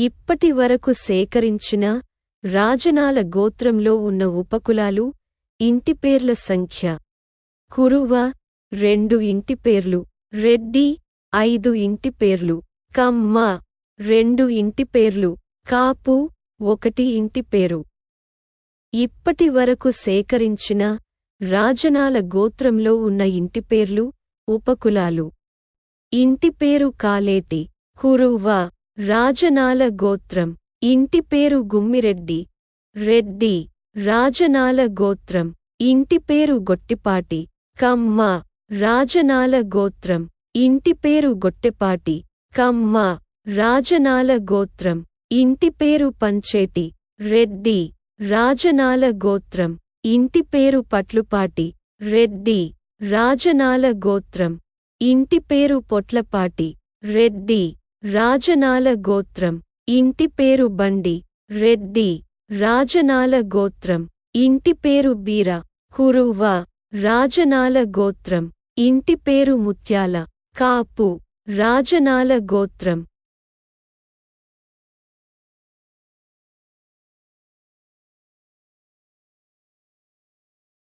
ఇప్పటి వరకు సేకరించిన రాజనాల గోత్రంలో ఉన్న ఉపకులాలు ఇంటిపేర్ల సంఖ్య. కురువ రెండు ఇంటిపేర్లు రెడ్డి ఐదు ఇంటిపేర్లు కమ్మ రెండు ఇంటిపేర్లు కాపు ఒకటి ఇంటిపేరు ఇప్పటి వరకు సేకరించిన రాజనాల గోత్రంలో ఉన్న ఇంటిపేర్లు ఉపకులాలు. ఇంటిపేరు కాలేటి కురువ రాజనాల గోత్రం. ఇంటి పేరు గుమ్మిరెడ్డి. రెడ్డి రాజనాల గోత్రం. ఇంటి పేరు గొట్టిపాటి. కమ్మ రాజనాల గోత్రం. ఇంటి పేరు గొట్టెపాటి. కమ్మ రాజనాల గోత్రం. ఇంటి పేరు పంచేటి. రెడ్డి రాజనాల గోత్రం. ఇంటి పేరు పట్లుపాటి. రెడ్డి రాజనాల గోత్రం. ఇంటి పేరు పొట్లపాటి. రెడ్డి రాజనాల గోత్రం. ఇంటి పేరు బండి. రెడ్డి. రాజనాల గోత్రం. ఇంటి పేరు బీర. కురువ. రాజనాల గోత్రం. ఇంటి పేరు ముత్యాల. కాపు. రాజనాల గోత్రం.